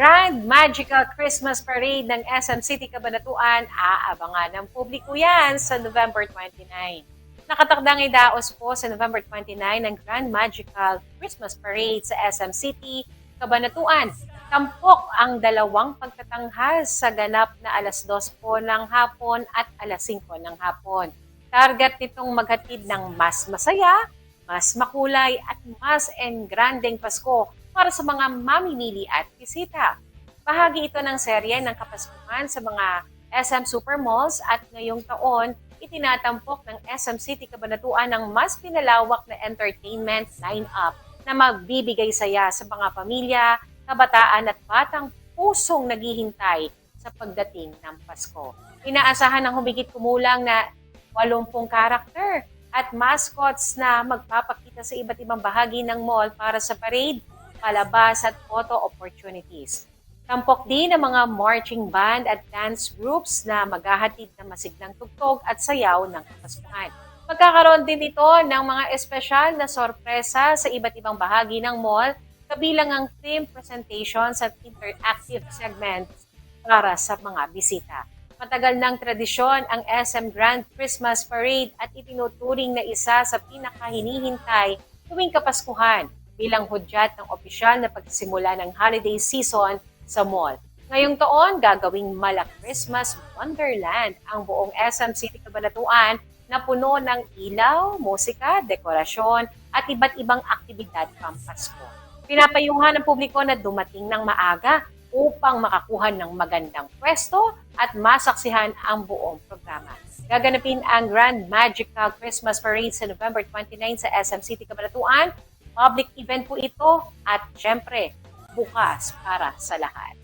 Grand Magical Christmas Parade ng SM City Cabanatuan, aabangan ng publiko yan sa November 29. Nakatakdang idaos po sa November 29 ng Grand Magical Christmas Parade sa SM City, Cabanatuan. Tampok ang dalawang pagtatanghal sa ganap na alas 2 po ng hapon at alas 5 ng hapon. Target nitong maghatid ng mas masaya, mas makulay at mas engrandeng Pasko para sa mga mamimili at bisita. Bahagi ito ng serye ng Kapaskuhan sa mga SM Supermalls at ngayong taon, itinatampok ng SM City Cabanatuan ng mas pinalawak na entertainment line-up na magbibigay saya sa mga pamilya, kabataan at batang pusong naghihintay sa pagdating ng Pasko. Inaasahan ng humigit kumulang na 80 karakter at mascots na magpapakita sa iba't ibang bahagi ng mall para sa parade, palabas at photo opportunities. Tampok din ang mga marching band at dance groups na maghahatid ng masiglang tugtog at sayaw ng Kapaskuhan. Magkakaroon din ito ng mga espesyal na sorpresa sa iba't ibang bahagi ng mall, kabilang ang theme presentations at interactive segments para sa mga bisita. Matagal ng tradisyon ang SM Grand Christmas Parade at itinuturing na isa sa pinakahinihintay tuwing Kapaskuhan bilang hudyat ng opisyal na pagsisimula ng holiday season sa mall. Ngayong taon, gagawing Mala Christmas Wonderland ang buong SM City Cabanatuan na puno ng ilaw, musika, dekorasyon at iba't ibang aktibidad pampasko. Pinapayuhan ng publiko na dumating ng maaga upang makakuha ng magandang pwesto at masaksihan ang buong programa. Gaganapin ang Grand Magical Christmas Parade sa November 29 sa SM City Cabanatuan. Public event po ito at syempre, bukas para sa lahat.